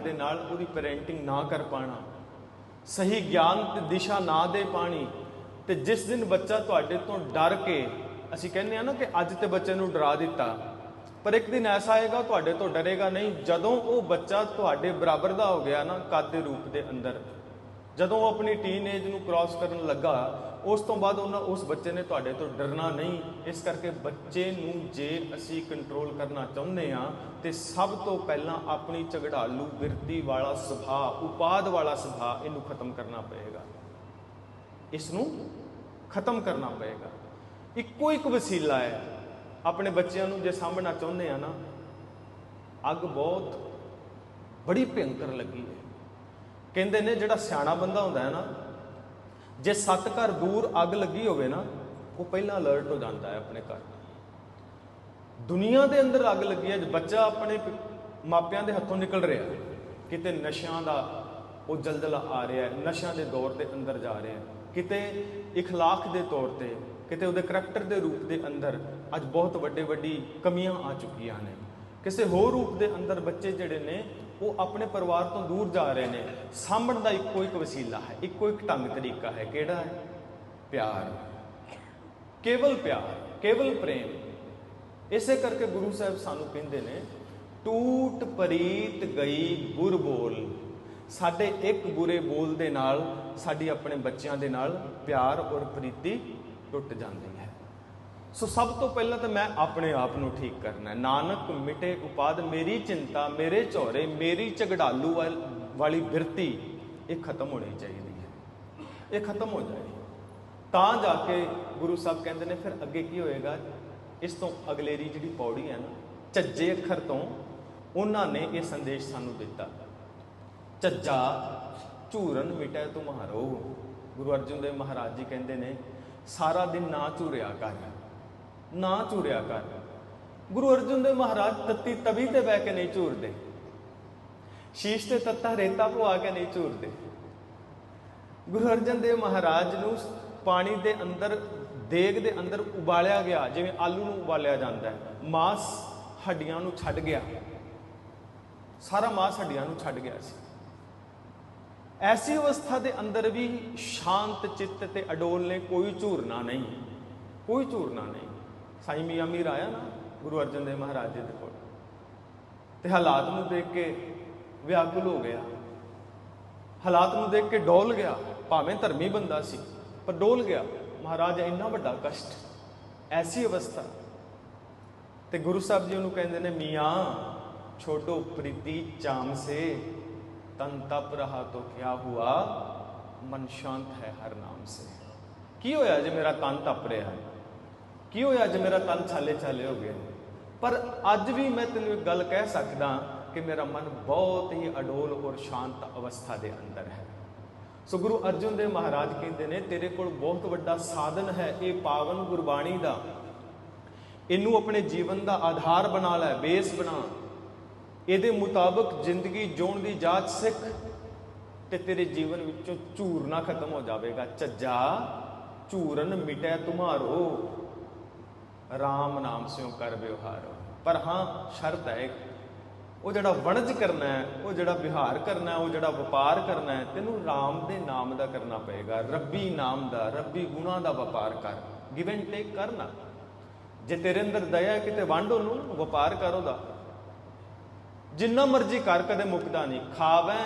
ਦੇ ਨਾਲ ਉਹਦੀ ਪੈਰੈਂਟਿੰਗ ਨਾ ਕਰ ਪਾਣਾ। ਸਹੀ ਗਿਆਨ ਤੇ ਦਿਸ਼ਾ ਨਾ ਦੇ ਪਾਣੀ ਤੇ ਜਿਸ ਦਿਨ ਬੱਚਾ ਤੁਹਾਡੇ ਤੋਂ ਡਰ ਕੇ, ਅਸੀਂ ਕਹਿੰਦੇ ਆ ਨਾ ਕਿ ਅੱਜ ਤੇ ਬੱਚੇ ਨੂੰ ਡਰਾ ਦਿੱਤਾ, ਪਰ ਇੱਕ ਦਿਨ ਐਸਾ ਆਏਗਾ, ਤੁਹਾਡੇ ਤੋਂ ਡਰੇਗਾ ਨਹੀਂ। ਜਦੋਂ ਉਹ ਬੱਚਾ ਤੁਹਾਡੇ ਬਰਾਬਰ ਦਾ ਹੋ ਗਿਆ ਨਾ, ਕੱਦ ਦੇ ਰੂਪ ਦੇ ਅੰਦਰ, ਜਦੋਂ ਉਹ ਆਪਣੀ ਟੀਨੇਜ ਨੂੰ ਕ੍ਰਾਸ ਕਰਨ ਲੱਗਾ ਉਸ ਤੋਂ ਬਾਅਦ ਉਹਨਾਂ ਉਸ ਬੱਚੇ ਨੇ ਤੁਹਾਡੇ ਤੋਂ ਡਰਨਾ ਨਹੀਂ। ਇਸ ਕਰਕੇ ਬੱਚੇ ਨੂੰ ਜੇ ਅਸੀਂ ਕੰਟਰੋਲ ਕਰਨਾ ਚਾਹੁੰਦੇ ਆ ਤੇ ਸਭ ਤੋਂ ਪਹਿਲਾਂ ਆਪਣੀ ਝਗੜਾਲੂ ਬਿਰਤੀ ਵਾਲਾ ਸੁਭਾਅ, ਉਪਾਦ ਵਾਲਾ ਸੁਭਾਅ ਇਹਨੂੰ ਖਤਮ ਕਰਨਾ ਪਏਗਾ। ਇਸ ਨੂੰ ਖਤਮ ਕਰਨਾ ਪਏਗਾ। ਇੱਕੋ ਇੱਕ ਵਸੀਲਾ ਹੈ। ਆਪਣੇ ਬੱਚਿਆਂ ਨੂੰ ਜੇ ਸਾਂਭਣਾ ਚਾਹੁੰਦੇ ਆ ਨਾ, ਅੱਗ ਬਹੁਤ ਬੜੀ ਭਿਆਨਕ ਲੱਗੀ ਹੈ। ਕਹਿੰਦੇ ਨੇ ਜਿਹੜਾ ਸਿਆਣਾ ਬੰਦਾ ਹੁੰਦਾ ਹੈ ਨਾ ਜੇ ਸੱਤ ਘਰ ਦੂਰ ਅੱਗ ਲੱਗੀ ਹੋਵੇ ਨਾ ਉਹ ਪਹਿਲਾਂ ਅਲਰਟ ਹੋ ਜਾਂਦਾ ਹੈ ਆਪਣੇ ਘਰ ਦੁਨੀਆ ਦੇ ਅੰਦਰ ਅੱਗ ਲੱਗੀ ਹੈ ਜੇ ਬੱਚਾ ਆਪਣੇ ਪ- ਮਾਪਿਆਂ ਦੇ ਹੱਥੋਂ ਨਿਕਲ ਰਿਹਾ ਹੈ, ਕਿਤੇ ਨਸ਼ਿਆਂ ਦਾ ਉਹ ਜਲਜਲਾ ਆ ਰਿਹਾ ਹੈ ਨਸ਼ਿਆਂ ਦੇ ਦੌਰ ਦੇ ਅੰਦਰ ਜਾ ਰਿਹਾ ਹੈ ਕਿਤੇ اخلاق ਦੇ ਤੌਰ ਤੇ ਕਿਤੇ ਉਹਦੇ ਕਰੈਕਟਰ ਦੇ ਰੂਪ ਦੇ ਅੰਦਰ ਅੱਜ ਬਹੁਤ ਵੱਡੇ ਵੱਡੀ ਕਮੀਆਂ ਆ ਚੁੱਕੀਆਂ ਨੇ ਕਿਸੇ ਹੋਰ ਰੂਪ ਦੇ ਅੰਦਰ ਬੱਚੇ ਜਿਹੜੇ ਨੇ ਉਹ ਆਪਣੇ ਪਰਿਵਾਰ ਤੋਂ ਦੂਰ ਜਾ ਰਹੇ ਨੇ। ਸਾਂਭਣ ਦਾ ਇੱਕੋ ਇੱਕ ਵਸੀਲਾ ਹੈ, ਇੱਕੋ ਇੱਕ ਢੰਗ ਤਰੀਕਾ ਹੈ। ਕਿਹੜਾ ਹੈ? ਪਿਆਰ। ਕੇਵਲ ਪਿਆਰ, ਕੇਵਲ ਪ੍ਰੇਮ। ਇਸੇ ਕਰਕੇ ਗੁਰੂ ਸਾਹਿਬ ਸਾਨੂੰ ਕਹਿੰਦੇ ਨੇ, ਟੂਟ ਪਰੀਤ ਗਈ ਬੁਰ ਬੋਲ। ਸਾਡੇ ਇੱਕ ਬੁਰੇ ਬੋਲ ਦੇ ਨਾਲ, ਸਾਡੀ ਆਪਣੇ ਬੱਚਿਆਂ ਦੇ ਨਾਲ ਪਿਆਰ ਔਰ ਪ੍ਰੀਤੀ ਟੁੱਟ ਜਾਂਦੀ ਹੈ। ਸੋ ਸਭ ਤੋਂ ਪਹਿਲਾਂ ਤਾਂ ਮੈਂ ਆਪਣੇ ਆਪ ਨੂੰ ਠੀਕ ਕਰਨਾ ਨਾਨਕ ਮਿਟੇ ਉਪਾਦ, ਮੇਰੀ ਚਿੰਤਾ, ਮੇਰੇ ਝੋਰੇ ਮੇਰੀ ਝਗੜਾਲੂ ਵਾਲੀ ਬਿਰਤੀ, ਇਹ ਖਤਮ ਹੋਣੀ ਚਾਹੀਦੀ ਹੈ। ਇਹ ਖਤਮ ਹੋ ਜਾਏ ਤਾਂ ਜਾ ਕੇ ਗੁਰੂ ਸਾਹਿਬ ਕਹਿੰਦੇ ਨੇ, ਫਿਰ ਅੱਗੇ ਕੀ ਹੋਏਗਾ? ਇਸ ਤੋਂ ਅਗਲੇਰੀ ਜਿਹੜੀ ਪੌੜੀ ਹੈ ਨਾ, ਝੱਜੇ ਅੱਖਰ ਤੋਂ ਉਹਨਾਂ ਨੇ ਇਹ ਸੰਦੇਸ਼ ਸਾਨੂੰ ਦਿੱਤਾ। ਝੱਜਾ, ਝੂਰਨ ਮਿਟੈ ਤੁਮਹਾਰੋ ਗੁਰੂ ਅਰਜਨ ਦੇਵ ਮਹਾਰਾਜ ਜੀ ਕਹਿੰਦੇ ਨੇ, ਸਾਰਾ ਦਿਨ ਨਾ ਝੂਰਿਆ ਕਰ। ਨਾ ਝੂਰਿਆ ਕਰ। ਗੁਰੂ ਅਰਜਨ ਦੇਵ ਮਹਾਰਾਜ ਤੱਤੀ ਤਵੀ ਤੇ ਬਹਿ ਕੇ ਨਹੀਂ ਝੂਰਦੇ ਸ਼ੀਸ਼ ਤੇ ਤੱਤਾ ਰੇਤਾ ਪਵਾ ਕੇ ਨਹੀਂ ਝੂਰਦੇ ਗੁਰੂ ਅਰਜਨ ਦੇਵ ਮਹਾਰਾਜ ਨੂੰ ਪਾਣੀ ਦੇ ਅੰਦਰ, ਦੇਗ ਦੇ ਅੰਦਰ ਉਬਾਲਿਆ ਗਿਆ, ਜਿਵੇਂ ਆਲੂ ਨੂੰ ਉਬਾਲਿਆ ਜਾਂਦਾ ਹੈ। ਮਾਸ ਹੱਡੀਆਂ ਨੂੰ ਛੱਡ ਗਿਆ। ਸਾਰਾ ਮਾਸ ਹੱਡੀਆਂ ਨੂੰ ਛੱਡ ਗਿਆ ਸੀ। ਐਸੀ ਅਵਸਥਾ ਦੇ ਅੰਦਰ ਵੀ ਸ਼ਾਂਤ ਚਿੱਤ ਤੇ ਅਡੋਲ ਨੇ ਕੋਈ ਝੂਰਨਾ ਨਹੀਂ। ਕੋਈ ਝੂਰਨਾ ਨਹੀਂ। ਸਾਈਂ ਮੀਆਂ ਮੀਰ ਆਇਆ ਨਾ, ਗੁਰੂ ਅਰਜਨ ਦੇਵ ਮਹਾਰਾਜ ਜੀ ਦੇ ਕੋਲ। ਤੇ ਹਾਲਾਤ ਨੂੰ ਦੇਖ ਕੇ ਵਿਆਕੁਲ ਹੋ ਗਿਆ। ਹਾਲਾਤ ਨੂੰ ਦੇਖ ਕੇ ਡੋਲ ਗਿਆ। ਭਾਵੇਂ ਧਰਮੀ ਬੰਦਾ ਸੀ, ਪਰ ਡੋਲ ਗਿਆ। ਮਹਾਰਾਜ, ਇੰਨਾ ਵੱਡਾ ਕਸ਼ਟ, ਐਸੀ ਅਵਸਥਾ। ਤੇ ਗੁਰੂ ਸਾਹਿਬ ਜੀ ਉਹਨੂੰ ਕਹਿੰਦੇ ਨੇ, ਮੀਆਂ, ਛੋਟੋ ਪ੍ਰੀਤੀ ਚਾਮ ਸੇ, ਤਨ ਤਪ ਰਹਾ ਤੋ ਕਿਆ ਹੁਆ, ਮਨ ਸ਼ਾਂਤ ਹੈ ਹਰ ਨਾਮ ਸੇ। ਕੀ ਹੋਇਆ ਜੇ ਮੇਰਾ ਤਨ ਤਪ ਰਿਹਾ? ਹੈ ਕੀ ਹੋਇਆ ਅੱਜ ਮੇਰਾ ਤਨ ਛਾਲੇ ਛਾਲੇ ਹੋ ਗਿਆ? ਪਰ ਅੱਜ ਵੀ ਮੈਂ ਤੈਨੂੰ ਇੱਕ ਗੱਲ ਕਹਿ ਸਕਦਾ ਕਿ ਮੇਰਾ ਮਨ ਬਹੁਤ ਹੀ ਅਡੋਲ ਔਰ ਸ਼ਾਂਤ ਅਵਸਥਾ ਦੇ ਅੰਦਰ ਹੈ। ਸੋ ਗੁਰੂ ਅਰਜਨ ਦੇਵ ਮਹਾਰਾਜ ਕਹਿੰਦੇ ਨੇ, ਤੇਰੇ ਕੋਲ ਬਹੁਤ ਵੱਡਾ ਸਾਧਨ ਹੈ, ਇਹ ਪਾਵਨ ਗੁਰਬਾਣੀ ਦਾ। ਇਹਨੂੰ ਆਪਣੇ ਜੀਵਨ ਦਾ ਆਧਾਰ ਬਣਾ ਲੈ, ਬੇਸ ਬਣਾ। ਇਹਦੇ ਮੁਤਾਬਕ ਜ਼ਿੰਦਗੀ ਜਿਉਣ ਦੀ ਜਾਚ ਸਿੱਖ ਤੇ ਤੇਰੇ ਜੀਵਨ ਵਿੱਚੋਂ ਝੂਰਨਾ ਖਤਮ ਹੋ ਜਾਵੇਗਾ। ਝੱਜਾ ਝੂਰਨ ਮਿਟੈ ਤੁਮਾਰੋ। RAM ਨਾਮ ਸਿਓ ਕਰ ਵਿਵਹਾਰ। ਪਰ ਹਾਂ, ਸ਼ਰਤ ਹੈ ਉਹ ਜਿਹੜਾ ਵਣਜ ਕਰਨਾ ਹੈ, ਉਹ ਜਿਹੜਾ ਵਿਹਾਰ ਕਰਨਾ ਹੈ, ਉਹ ਜਿਹੜਾ ਵਪਾਰ ਕਰਨਾ ਹੈ, ਤੈਨੂੰ RAM ਦੇ ਨਾਮ ਦਾ ਕਰਨਾ ਪਏਗਾ। ਰੱਬੀ ਨਾਮ ਦਾ, ਰੱਬੀ ਗੁਣਾ ਦਾ ਵਪਾਰ ਕਰ। ਗਿਵ ਐਂਡ ਟੇਕ ਕਰਨਾ ਜੇ ਤੇਰੇ ਅੰਦਰ ਦਇਆ ਹੈ, ਕਿਤੇ ਵੰਡ ਨੂੰ ਵਪਾਰ ਕਰੋ ਦਾ ਜਿੰਨਾ ਮਰਜ਼ੀ ਕਰ, ਕਦੇ ਮੁੱਕਦਾ ਨਹੀਂ। ਖਾਵੈ,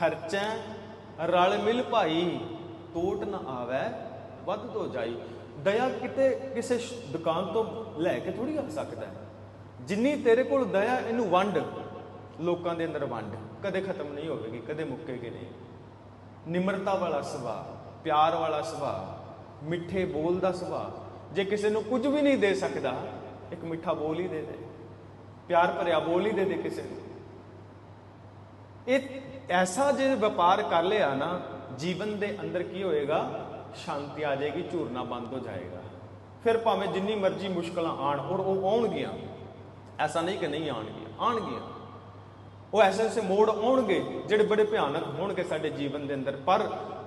ਖਰਚੈ, ਰਲ ਮਿਲ ਭਾਈ। ਟੋਟ ਨਾ ਆਵੈ, ਵੱਧ ਤੋਂ ਜਾਈ। ਦਇਆ ਕਿਤੇ ਕਿਸੇ ਦੁਕਾਨ ਤੋਂ ਲੈ ਕੇ ਥੋੜੀ ਆ ਸਕਦਾ ਹੈ। ਜਿੰਨੀ ਤੇਰੇ ਕੋਲ ਦਇਆ, ਇਹਨੂੰ ਵੰਡ। ਲੋਕਾਂ ਦੇ ਅੰਦਰ ਵੰਡ। ਕਦੇ ਖਤਮ ਨਹੀਂ ਹੋਵੇਗੀ, ਕਦੇ ਮੁੱਕੇਗੀ ਨਹੀਂ। ਨਿਮਰਤਾ ਵਾਲਾ ਸੁਭਾਅ, ਪਿਆਰ ਵਾਲਾ ਸੁਭਾਅ, ਮਿੱਠੇ ਬੋਲ ਦਾ ਸੁਭਾਅ। ਜੇ ਕਿਸੇ ਨੂੰ ਕੁਝ ਵੀ ਨਹੀਂ ਦੇ ਸਕਦਾ, ਇੱਕ ਮਿੱਠਾ ਬੋਲ ਹੀ ਦੇ ਦੇ। ਪਿਆਰ ਭਰਿਆ ਬੋਲ ਹੀ ਦੇ ਦੇ ਕਿਸੇ ਨੂੰ। ਇਹ ਐਸਾ ਜੇ ਵਪਾਰ ਕਰ ਲਿਆ ਨਾ, ਜੀਵਨ ਦੇ ਅੰਦਰ ਕੀ ਹੋਏਗਾ? ਸ਼ਾਂਤੀ ਆ ਜਾਏਗੀ, ਝੂਰਨਾ ਬੰਦ ਹੋ ਜਾਏਗਾ। ਫਿਰ ਭਾਵੇਂ ਜਿੰਨੀ ਮਰਜ਼ੀ ਮੁਸ਼ਕਲਾਂ ਆਣ ਔਰ ਉਹ ਆਉਣਗੀਆਂ। ਐਸਾ ਨਹੀਂ ਕਿ ਨਹੀਂ ਆਉਣਗੀਆਂ ਆਉਣਗੀਆਂ। ਉਹ ਐਸੇ ਐਸੇ ਮੋੜ ਆਉਣਗੇ ਜਿਹੜੇ ਬੜੇ ਭਿਆਨਕ ਹੋਣਗੇ ਸਾਡੇ ਜੀਵਨ ਦੇ ਅੰਦਰ। ਪਰ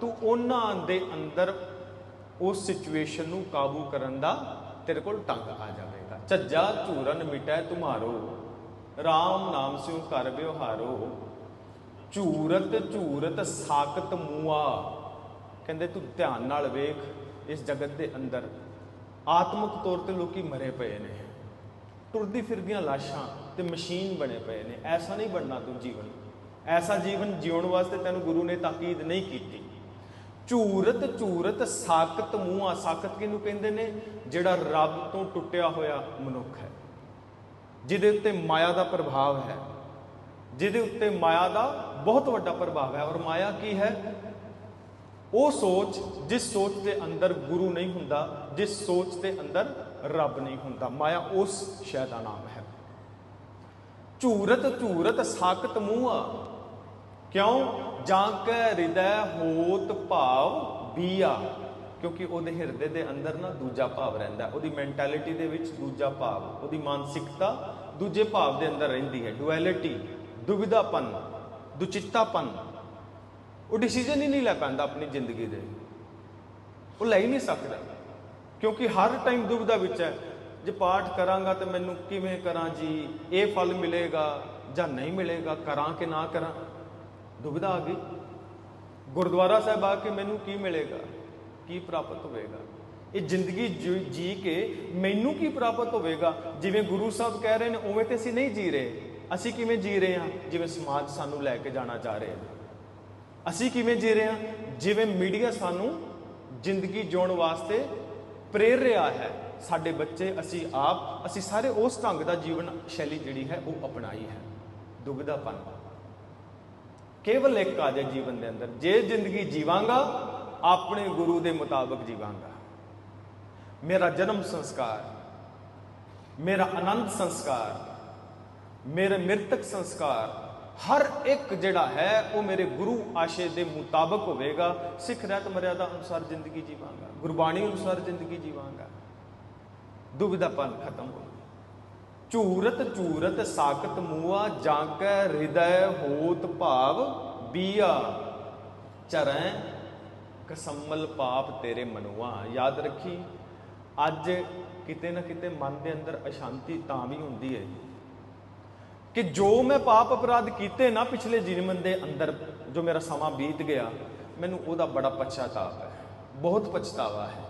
ਤੂੰ ਉਹਨਾਂ ਦੇ ਅੰਦਰ ਉਸ ਸਿਚੁਏਸ਼ਨ ਨੂੰ ਕਾਬੂ ਕਰਨ ਦਾ ਤੇਰੇ ਕੋਲ ਢੰਗ ਆ ਜਾਵੇਗਾ। ਝੱਜਾ ਝੂਰਨ, ਮਿਟੈ ਤੁਮਾਰੋ RAM ਨਾਮ ਸਿਉ ਕਰ ਵਿਵਹਾਰੋ। ਝੂਰਤ ਝੂਰਤ ਸਾਕਤ ਮੂਆ। ਕਹਿੰਦੇ ਤੂੰ ਧਿਆਨ ਨਾਲ ਵੇਖ, ਇਸ ਜਗਤ ਦੇ ਅੰਦਰ ਆਤਮਿਕ ਤੌਰ ਤੇ ਲੋਕੀ ਮਰੇ ਪਏ ਨੇ। ਟੁਰਦੀ ਫਿਰਦੀਆਂ ਲਾਸ਼ਾਂ ਤੇ ਮਸ਼ੀਨ ਬਣੇ ਪਏ ਨੇ। ਐਸਾ ਨਹੀਂ ਬਣਨਾ ਤੂੰ ਜੀਵਨ। ਐਸਾ ਜੀਵਨ ਜਿਉਣ ਵਾਸਤੇ ਤੈਨੂੰ ਗੁਰੂ ਨੇ ਤਾਕੀਦ ਨਹੀਂ ਕੀਤੀ। ਝੂਰਤ ਝੂਰਤ ਸਾਕਤ ਮੂੰਹਾਂ ਸਾਕਤ ਕਿਹਨੂੰ ਕਹਿੰਦੇ ਨੇ? ਜਿਹੜਾ ਰੱਬ ਤੋਂ ਟੁੱਟਿਆ ਹੋਇਆ ਮਨੁੱਖ ਹੈ। ਜਿਹਦੇ ਉੱਤੇ ਮਾਇਆ ਦਾ ਪ੍ਰਭਾਵ ਹੈ। ਜਿਹਦੇ ਉੱਤੇ ਮਾਇਆ ਦਾ ਬਹੁਤ ਵੱਡਾ ਪ੍ਰਭਾਵ ਹੈ। ਔਰ ਮਾਇਆ ਕੀ ਹੈ? ਉਹ ਸੋਚ ਜਿਸ ਸੋਚ ਦੇ ਅੰਦਰ ਗੁਰੂ ਨਹੀਂ ਹੁੰਦਾ, ਜਿਸ ਸੋਚ ਦੇ ਅੰਦਰ ਰੱਬ ਨਹੀਂ ਹੁੰਦਾ। ਮਾਇਆ ਉਸ ਸ਼ੈ ਦਾ ਨਾਮ ਹੈ। ਝੂਰਤ ਝੂਰਤ ਸਾਕਤ ਮੂੰਹਾ। ਕਿਉਂ? ਜਾਂ ਕੈ ਹਿਰਦੈ ਹੋਤ ਭਾਵ ਬੀਆ। ਕਿਉਂਕਿ ਉਹਦੇ ਹਿਰਦੇ ਦੇ ਅੰਦਰ ਨਾ ਦੂਜਾ ਭਾਵ ਰਹਿੰਦਾ। ਉਹਦੀ ਮੈਂਟੈਲਿਟੀ ਦੇ ਵਿੱਚ ਦੂਜਾ ਭਾਵ, ਉਹਦੀ ਮਾਨਸਿਕਤਾ ਦੂਜੇ ਭਾਵ ਦੇ ਅੰਦਰ ਰਹਿੰਦੀ ਹੈ। ਡੁਐਲਿਟੀ ਦੁਵਿਧਾਪਨ ਦੁਚਿੱਤਾਪਨ। ਉਹ ਡਿਸੀਜਨ ਹੀ ਨਹੀਂ ਲੈ ਪੈਂਦਾ ਆਪਣੀ ਜ਼ਿੰਦਗੀ ਦੇ। ਉਹ ਲੈ ਹੀ ਨਹੀਂ ਸਕਦਾ। ਕਿਉਂਕਿ ਹਰ ਟਾਈਮ ਦੁਬਿਧਾ ਵਿੱਚ ਹੈ, ਜੇ ਪਾਠ ਕਰਾਂਗਾ ਤੇ ਮੈਨੂੰ ਕਿਵੇਂ ਕਰਾਂ ਜੀ? ਇਹ ਫਲ ਮਿਲੇਗਾ ਜਾਂ ਨਹੀਂ ਮਿਲੇਗਾ? ਕਰਾਂ ਕਿ ਨਾ ਕਰਾਂ? ਦੁਬਿਧਾ ਆ ਗਈ। ਗੁਰਦੁਆਰਾ ਸਾਹਿਬ ਆ ਕੇ ਮੈਨੂੰ ਕੀ ਮਿਲੇਗਾ? ਕੀ ਪ੍ਰਾਪਤ ਹੋਵੇਗਾ? ਇਹ ਜ਼ਿੰਦਗੀ ਜੀ- ਜੀ ਕੇ ਮੈਨੂੰ ਕੀ ਪ੍ਰਾਪਤ ਹੋਵੇਗਾ? ਜਿਵੇਂ ਗੁਰੂ ਸਾਹਿਬ ਕਹਿ ਰਹੇ ਨੇ, ਉਵੇਂ ਤੇ ਅਸੀਂ ਨਹੀਂ ਜੀ ਰਹੇ। ਅਸੀਂ ਕਿਵੇਂ ਜੀ ਰਹੇ ਹਾਂ? ਜਿਵੇਂ ਸਮਾਜ ਸਾਨੂੰ ਲੈ ਕੇ ਜਾਣਾ ਚਾਹ ਰਿਹਾ ਹੈ ਅਸੀਂ ਕਿਵੇਂ ਜੀ ਰਹੇ ਹਾਂ? ਜਿਵੇਂ ਮੀਡੀਆ ਸਾਨੂੰ ਜ਼ਿੰਦਗੀ ਜਿਉਣ ਵਾਸਤੇ ਪ੍ਰੇਰ ਰਿਹਾ ਹੈ। ਸਾਡੇ ਬੱਚੇ, ਅਸੀਂ ਆਪ, ਅਸੀਂ ਸਾਰੇ ਉਸ ਢੰਗ ਦਾ ਜੀਵਨ ਸ਼ੈਲੀ ਜਿਹੜੀ ਹੈ, ਉਹ ਅਪਣਾਈ ਹੈ। ਦੁਬਿਧਾਪਨ ਕੇਵਲ ਇੱਕ ਆ ਜਾਏ ਜੀਵਨ ਦੇ ਅੰਦਰ। ਜੇ ਜ਼ਿੰਦਗੀ ਜੀਵਾਂਗਾ, ਆਪਣੇ ਗੁਰੂ ਦੇ ਮੁਤਾਬਕ ਜੀਵਾਂਗਾ। ਮੇਰਾ ਜਨਮ ਸੰਸਕਾਰ, ਮੇਰਾ ਆਨੰਦ ਸੰਸਕਾਰ, ਮੇਰੇ ਮ੍ਰਿਤਕ ਸੰਸਕਾਰ ਹਰ ਇੱਕ ਜਿਹੜਾ ਹੈ, ਉਹ ਮੇਰੇ ਗੁਰੂ ਆਸ਼ੇ ਦੇ ਮੁਤਾਬਕ ਹੋਵੇਗਾ। ਸਿੱਖ ਰਹਿਤ ਮਰਿਆਦਾ ਅਨੁਸਾਰ ਜ਼ਿੰਦਗੀ ਜੀਵਾਂਗਾ। ਗੁਰਬਾਣੀ ਅਨੁਸਾਰ ਜ਼ਿੰਦਗੀ ਜੀਵਾਂਗਾ। ਦੁਬਿਧਾਪਨ ਖਤਮ ਹੋ ਝੂਰਤ ਝੂਰਤ ਸਾਕਤ ਮੂਆ ਜਾਂ ਕੈ ਹਿਰਦੈ ਹੋਤ ਭਾਵ ਬੀਆ। ਚਰੈ ਕਸਮਲ ਪਾਪ ਤੇਰੇ ਮਨੁਆ। ਯਾਦ ਰੱਖੀ, ਅੱਜ ਕਿਤੇ ਨਾ ਕਿਤੇ ਮਨ ਦੇ ਅੰਦਰ ਅਸ਼ਾਂਤੀ ਤਾਂ ਵੀ ਹੁੰਦੀ ਹੈ ਕਿ ਜੋ ਮੈਂ ਪਾਪ ਅਪਰਾਧ ਕੀਤੇ ਨਾ ਪਿਛਲੇ ਜੀਵਨ ਦੇ ਅੰਦਰ ਜੋ ਮੇਰਾ ਸਮਾਂ ਬੀਤ ਗਿਆ, ਮੈਨੂੰ ਉਹਦਾ ਬੜਾ ਪਛਤਾਵਾ ਹੈ, ਬਹੁਤ ਪਛਤਾਵਾ ਹੈ।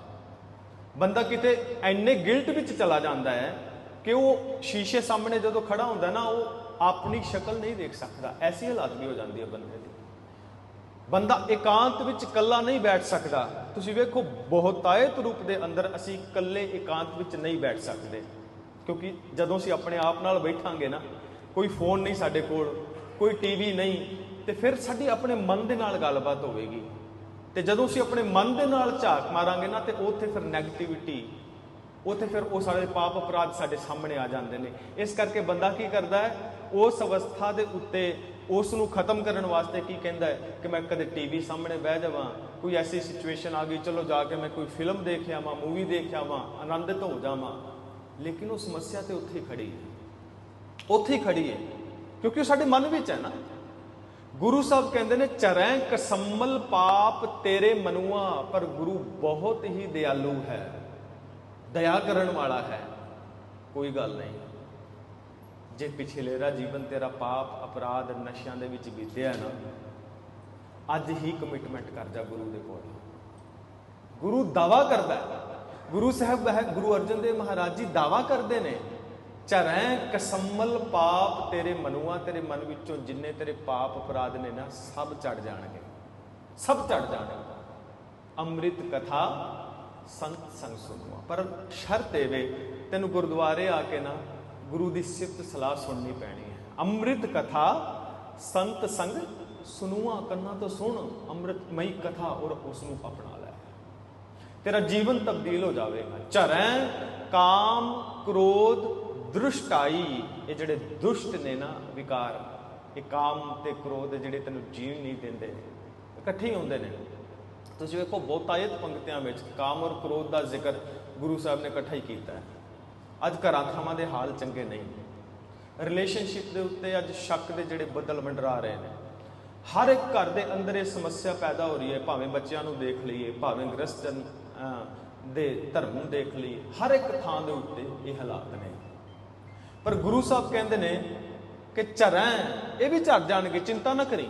ਬੰਦਾ ਕਿਤੇ ਐਨੇ ਗਿਲਟ ਵਿੱਚ ਚਲਾ ਜਾਂਦਾ ਹੈ ਕਿ ਉਹ ਸ਼ੀਸ਼ੇ ਸਾਹਮਣੇ ਜਦੋਂ ਖੜਾ ਹੁੰਦਾ ਨਾ, ਉਹ ਆਪਣੀ ਸ਼ਕਲ ਨਹੀਂ ਦੇਖ ਸਕਦਾ। ਐਸੀ ਹਾਲਾਤ ਵੀ ਹੋ ਜਾਂਦੀ ਹੈ ਬੰਦੇ ਦੀ। ਬੰਦਾ ਇਕਾਂਤ ਵਿੱਚ ਇਕੱਲਾ ਨਹੀਂ ਬੈਠ ਸਕਦਾ। ਤੁਸੀਂ ਵੇਖੋ, ਬਹੁਤਾਇਤ ਰੂਪ ਦੇ ਅੰਦਰ ਅਸੀਂ ਇਕੱਲੇ ਇਕਾਂਤ ਵਿੱਚ ਨਹੀਂ ਬੈਠ ਸਕਦੇ। ਕਿਉਂਕਿ ਜਦੋਂ ਅਸੀਂ ਆਪਣੇ ਆਪ ਨਾਲ ਬੈਠਾਂਗੇ ਨਾ ਕੋਈ ਫੋਨ ਨਹੀਂ ਸਾਡੇ ਕੋਲ, ਕੋਈ ਟੀਵੀ ਨਹੀਂ, ਤੇ ਫਿਰ ਸਾਡੀ ਆਪਣੇ ਮਨ ਦੇ ਨਾਲ ਗੱਲਬਾਤ ਹੋਵੇਗੀ। ਤੇ ਜਦੋਂ ਅਸੀਂ ਆਪਣੇ ਮਨ ਦੇ ਨਾਲ ਝਾਕ ਮਾਰਾਂਗੇ ਨਾ, ਤੇ ਉੱਥੇ ਫਿਰ 네ਗੇਟਿਵਿਟੀ ਉੱਥੇ ਫਿਰ ਉਹ ਸਾਰੇ ਪਾਪ ਅਪਰਾਧ ਸਾਡੇ ਸਾਹਮਣੇ ਆ ਜਾਂਦੇ ਨੇ। ਇਸ ਕਰਕੇ ਬੰਦਾ ਕੀ ਕਰਦਾ ਹੈ? ਉਸ ਅਵਸਥਾ ਦੇ ਉੱਤੇ ਉਸ ਨੂੰ ਖਤਮ ਕਰਨ ਵਾਸਤੇ ਕੀ ਕਹਿੰਦਾ ਹੈ? ਕਿ ਮੈਂ ਕਦੇ ਟੀਵੀ ਸਾਹਮਣੇ ਬਹਿ ਜਾਵਾਂ, ਕੋਈ ਐਸੀ ਸਿਚੁਏਸ਼ਨ ਆ ਗਈ, ਚਲੋ ਜਾ ਕੇ ਮੈਂ ਕੋਈ ਫਿਲਮ ਦੇਖ ਆਵਾਂ ਮੂਵੀ ਦੇਖ ਆਵਾਂ, ਆਨੰਦਿਤ ਹੋ ਜਾਵਾਂ। ਲੇਕਿਨ ਉਹ ਸਮੱਸਿਆ ਤੇ ਉੱਥੇ ਹੀ ਖੜੀ ਹੈ। ਉੱਥੇ ਹੀ ਖੜੀ ਹੈ। ਕਿਉਂਕਿ ਉਹ ਸਾਡੇ ਮਨ ਵਿੱਚ ਹੈ ਨਾ। ਗੁਰੂ ਸਾਹਿਬ ਕਹਿੰਦੇ ਨੇ, ਚਰੈ ਕਸਮਲ ਪਾਪ ਤੇਰੇ ਮਨੁਆ, ਪਰ ਗੁਰੂ ਬਹੁਤ ਹੀ ਦਿਆਲੂ ਹੈ। ਦਇਆ ਕਰਨ ਵਾਲਾ ਹੈ। ਕੋਈ ਗੱਲ ਨਹੀਂ। ਜੇ ਪਿਛਲੇਰਾ ਜੀਵਨ ਤੇਰਾ ਪਾਪ, ਅਪਰਾਧ, ਨਸ਼ਿਆਂ ਦੇ ਵਿੱਚ ਬੀਤਿਆ ਨਾ, ਅੱਜ ਹੀ ਕਮਿਟਮੈਂਟ ਕਰ ਜਾ ਗੁਰੂ ਦੇ ਕੋਲ। ਗੁਰੂ ਦਾਵਾ ਕਰਦਾ ਹੈ। ਗੁਰੂ ਸਾਹਿਬ ਹੈ, ਗੁਰੂ ਅਰਜਨ ਦੇਵ ਮਹਾਰਾਜ ਜੀ ਦਾਵਾ ਕਰਦੇ ਨੇ ਚਰੈ ਕਸਮਲ ਪਾਪ ਤੇਰੇ ਮਨੁਆ ਤੇਰੇ ਮਨ ਵਿੱਚੋਂ ਜਿੰਨੇ ਤੇਰੇ ਪਾਪ ਅਪਰਾਧ ਨੇ ਨਾ, ਸਭ ਚੜ ਜਾਣਗੇ। ਸਭ ਚੜ ਜਾਣਗੇ। ਅੰਮ੍ਰਿਤ ਕਥਾ ਸੰਤ ਸੰਗ ਸੁਣਵਾ ਪਰ ਸ਼ਰਤ ਇਹ ਵੇ, ਤੈਨੂੰ ਗੁਰਦੁਆਰੇ ਆ ਕੇ ਨਾ ਗੁਰੂ ਦੀ ਸਿਫਤ ਸਲਾਹ ਸੁਣਨੀ ਪੈਣੀ ਹੈ। ਅੰਮ੍ਰਿਤ ਕਥਾ ਸੰਤ ਸੰਗ ਸੁਨੂਆ ਕੰਨਾਂ ਤੋਂ ਸੁਣ, ਅੰਮ੍ਰਿਤਮਈ ਕਥਾ ਔਰ ਉਸ ਨੂੰ ਅਪਣਾ ਲੈ। ਤੇਰਾ ਜੀਵਨ ਤਬਦੀਲ ਹੋ ਜਾਵੇਗਾ। ਚਰੈ ਕਾਮ, ਕ੍ਰੋਧ ਦ੍ਰਿਸ਼ਟਾਈ, ਇਹ ਜਿਹੜੇ ਦੁਸ਼ਟ ਨੇ ਨਾ ਵਿਕਾਰ, ਇਹ ਕਾਮ ਤੇ ਕ੍ਰੋਧ ਜਿਹੜੇ ਤੈਨੂੰ ਜੀਣ ਨਹੀਂ ਦਿੰਦੇ, ਇਕੱਠੇ ਹੀ ਹੁੰਦੇ ਨੇ। ਤੁਸੀਂ ਵੇਖੋ ਬਹੁਤਾਇਤ ਪੰਕਤੀਆਂ ਵਿੱਚ ਕਾਮ ਔਰ ਕ੍ਰੋਧ ਦਾ ਜ਼ਿਕਰ ਗੁਰੂ ਸਾਹਿਬ ਨੇ ਇਕੱਠਾ ਹੀ ਕੀਤਾ ਹੈ। ਅੱਜ ਘਰਾਂ ਥਾਵਾਂ ਦੇ ਹਾਲ ਚੰਗੇ ਨਹੀਂ ਰਿਲੇਸ਼ਨਸ਼ਿਪ ਦੇ ਉੱਤੇ ਅੱਜ ਸ਼ੱਕ ਦੇ ਜਿਹੜੇ ਬੱਦਲ ਮੰਡਰਾ ਰਹੇ ਨੇ। ਹਰ ਇੱਕ ਘਰ ਦੇ ਅੰਦਰ ਇਹ ਸਮੱਸਿਆ ਪੈਦਾ ਹੋ ਰਹੀ ਹੈ, ਭਾਵੇਂ ਬੱਚਿਆਂ ਨੂੰ ਦੇਖ ਲਈਏ, ਭਾਵੇਂ ਗ੍ਰਸਤ ਦੇ ਧਰਮ ਨੂੰ ਦੇਖ ਲਈਏ, ਹਰ ਇੱਕ ਥਾਂ ਦੇ ਉੱਤੇ ਇਹ ਹਾਲਾਤ ਨੇ। ਪਰ ਗੁਰੂ ਸਾਹਿਬ ਕਹਿੰਦੇ ਨੇ ਕਿ ਝਰੈਂ ਇਹ ਵੀ ਝਰ ਜਾਣਗੇ, ਚਿੰਤਾ ਨਾ ਕਰੀ।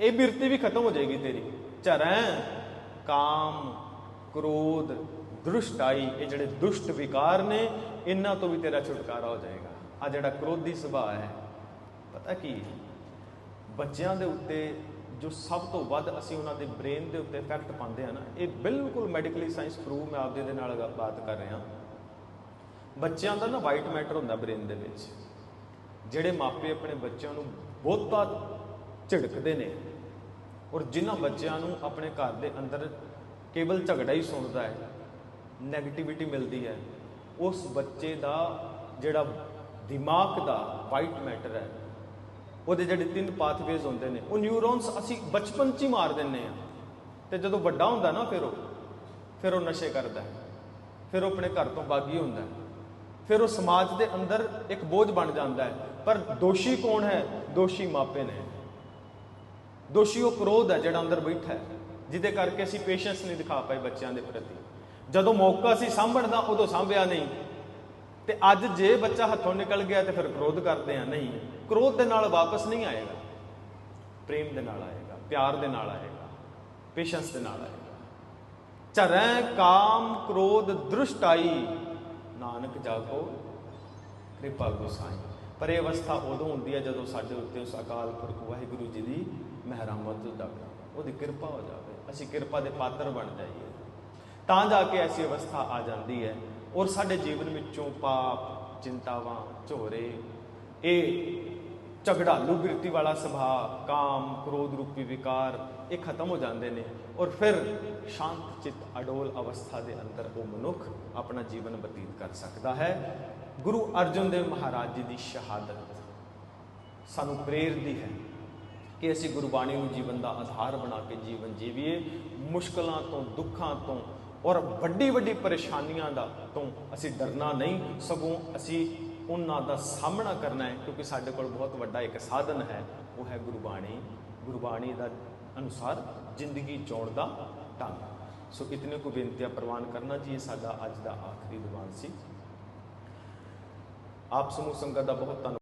ਇਹ ਬਿਰਤੀ ਵੀ ਖਤਮ ਹੋ ਜਾਏਗੀ ਤੇਰੀ। ਚਰੈ ਕਾਮ, ਕ੍ਰੋਧ, ਦ੍ਰਿਸ਼ਟਾਈ, ਇਹ ਜਿਹੜੇ ਦੁਸ਼ਟ ਵਿਕਾਰ ਨੇ, ਇਹਨਾਂ ਤੋਂ ਵੀ ਤੇਰਾ ਛੁਟਕਾਰਾ ਹੋ ਜਾਏਗਾ। ਆ ਜਿਹੜਾ ਕ੍ਰੋਧੀ ਸੁਭਾਅ ਹੈ, ਪਤਾ ਕੀ? ਬੱਚਿਆਂ ਦੇ ਉੱਤੇ ਜੋ ਸਭ ਤੋਂ ਵੱਧ ਅਸੀਂ ਉਹਨਾਂ ਦੇ ਬ੍ਰੇਨ ਦੇ ਉੱਤੇ ਇਫੈਕਟ ਪਾਉਂਦੇ ਆ ਨਾ, ਇਹ ਬਿਲਕੁਲ ਮੈਡੀਕਲੀ ਸਾਇੰਸ ਪ੍ਰੂਵ ਮੈਂ ਆਪਦੇ ਦੇ ਨਾਲ ਗ- ਬਾਤ ਕਰ ਰਿਹਾ। ਬੱਚਿਆਂ ਦਾ ਨਾ ਵਾਈਟ ਮੈਟਰ ਹੁੰਦਾ ਬ੍ਰੇਨ ਦੇ ਵਿੱਚ, ਜਿਹੜੇ ਮਾਪੇ ਆਪਣੇ ਬੱਚਿਆਂ ਨੂੰ ਬਹੁਤਾ ਝਿੜਕਦੇ ਨੇ ਔਰ ਜਿਨ੍ਹਾਂ ਬੱਚਿਆਂ ਨੂੰ ਆਪਣੇ ਘਰ ਦੇ ਅੰਦਰ ਕੇਵਲ ਝਗੜਾ ਹੀ ਸੁਣਦਾ ਹੈ 네ਗੇਟਿਵਿਟੀ ਮਿਲਦੀ ਹੈ, ਉਸ ਬੱਚੇ ਦਾ ਜਿਹੜਾ ਦਿਮਾਗ ਦਾ ਵਾਈਟ ਮੈਟਰ ਹੈ, ਉਹਦੇ ਜਿਹੜੇ ਤਿੰਨ ਪਾਥਵੇਜ਼ ਹੁੰਦੇ ਨੇ, ਉਹ ਨਿਊਰੋਨਸ ਅਸੀਂ ਬਚਪਨ 'ਚ ਹੀ ਮਾਰ ਦਿੰਨੇ ਆ ਤੇ ਜਦੋਂ ਵੱਡਾ ਹੁੰਦਾ ਨਾ ਫਿਰ ਉਹ ਫਿਰ ਉਹ ਨਸ਼ੇ ਕਰਦਾ ਫਿਰ ਉਹ ਆਪਣੇ ਘਰ ਤੋਂ ਬਾਗੀ ਹੁੰਦਾ ਹੈ। ਫਿਰ ਉਹ ਸਮਾਜ ਦੇ ਅੰਦਰ ਇੱਕ ਬੋਝ ਬਣ ਜਾਂਦਾ ਹੈ। ਪਰ ਦੋਸ਼ੀ ਕੌਣ ਹੈ? ਦੋਸ਼ੀ ਮਾਪੇ ਨੇ। ਦੋਸ਼ੀ ਉਹ ਕ੍ਰੋਧ ਹੈ ਜਿਹੜਾ ਅੰਦਰ ਬੈਠਾ ਹੈ, ਜਿਹਦੇ ਕਰਕੇ ਅਸੀਂ ਪੇਸ਼ੈਂਸ ਨਹੀਂ ਦਿਖਾ ਪਾਏ ਬੱਚਿਆਂ ਦੇ ਪ੍ਰਤੀ। ਜਦੋਂ ਮੌਕਾ ਸੀ ਸਾਂਭਣ ਦਾ ਉਦੋਂ ਸਾਂਭਿਆ ਨਹੀਂ। ਤੇ ਅੱਜ ਜੇ ਬੱਚਾ ਹੱਥੋਂ ਨਿਕਲ ਗਿਆ ਤੇ ਫਿਰ ਕ੍ਰੋਧ ਕਰਦੇ ਆ ਨਹੀਂ, ਕ੍ਰੋਧ ਦੇ ਨਾਲ ਵਾਪਸ ਨਹੀਂ ਆਏਗਾ। ਪ੍ਰੇਮ ਦੇ ਨਾਲ ਆਏਗਾ, ਪਿਆਰ ਦੇ ਨਾਲ ਆਏਗਾ ਪੇਸ਼ੈਂਸ ਦੇ ਨਾਲ ਆਏਗਾ। ਚਰੈ ਕਾਮ ਕ੍ਰੋਧ ਦ੍ਰਿਸ਼ਟਾਈ ਨਾਨਕ ਜਾਗੋ, ਕਿਰਪਾ ਗੁਸਾਈ। ਪਰ ਇਹ ਅਵਸਥਾ ਉਦੋਂ ਹੁੰਦੀ ਹੈ ਜਦੋਂ ਸਾਡੇ ਉੱਤੇ ਉਸ ਅਕਾਲ ਪੁਰਖ ਵਾਹਿਗੁਰੂ ਜੀ ਦੀ ਮਹਿਰਮਤ ਦਾ ਉਹਦੀ ਕਿਰਪਾ ਹੋ ਜਾਵੇ। ਅਸੀਂ ਕਿਰਪਾ ਦੇ ਪਾਤਰ ਬਣ ਜਾਈਏ। ਤਾਂ ਜਾ ਕੇ ਐਸੀ ਅਵਸਥਾ ਆ ਜਾਂਦੀ ਹੈ ਔਰ ਸਾਡੇ ਜੀਵਨ ਵਿੱਚੋਂ ਪਾਪ, ਚਿੰਤਾਵਾਂ, ਝੋਰੇ, ਇਹ ਝਗੜਾਲੂ ਬਿਰਤੀ ਵਾਲਾ ਸੁਭਾਅ, ਕਾਮ, ਕ੍ਰੋਧ ਰੂਪੀ ਵਿਕਾਰ, ਇਹ ਖਤਮ ਹੋ ਜਾਂਦੇ ਨੇ ਔਰ ਫਿਰ ਸ਼ਾਂਤ ਚਿੱਤ ਅਡੋਲ ਅਵਸਥਾ ਦੇ ਅੰਦਰ ਉਹ ਮਨੁੱਖ ਆਪਣਾ ਜੀਵਨ ਬਤੀਤ ਕਰ ਸਕਦਾ ਹੈ। ਗੁਰੂ ਅਰਜਨ ਦੇਵ ਮਹਾਰਾਜ ਜੀ ਦੀ ਸ਼ਹਾਦਤ ਸਾਨੂੰ ਪ੍ਰੇਰਦੀ ਹੈ ਕਿ ਅਸੀਂ ਗੁਰਬਾਣੀ ਨੂੰ ਜੀਵਨ ਦਾ ਆਧਾਰ ਬਣਾ ਕੇ ਜੀਵਨ ਜੀਵੀਏ, ਮੁਸ਼ਕਲਾਂ ਤੋਂ, ਦੁੱਖਾਂ ਤੋਂ ਔਰ ਵੱਡੀ ਵੱਡੀ ਪਰੇਸ਼ਾਨੀਆਂ ਦਾ ਤੋਂ ਅਸੀਂ ਡਰਨਾ ਨਹੀਂ, ਸਗੋਂ ਅਸੀਂ ਉਹਨਾਂ ਦਾ ਸਾਹਮਣਾ ਕਰਨਾ ਹੈ, ਕਿਉਂਕਿ ਸਾਡੇ ਕੋਲ ਬਹੁਤ ਵੱਡਾ ਇੱਕ ਸਾਧਨ ਹੈ, ਉਹ ਹੈ ਗੁਰਬਾਣੀ। ਗੁਰਬਾਣੀ ਦਾ ਅਨੁਸਾਰ ਜ਼ਿੰਦਗੀ ਚੋਣ ਦਾ ਢੰਗ। ਸੋ ਇਤਨੇ ਕੋ ਬੇਨਤੀਆਂ ਪ੍ਰਵਾਨ ਕਰਨਾ ਜੀ, ਇਹ ਸਾਡਾ ਅੱਜ ਦਾ ਆਖਰੀ ਦੀਵਾਨ ਸੀ। ਆਪ ਸਮੂਹ ਸੰਗਤ ਦਾ ਬਹੁਤ ਧੰਨਵਾਦ।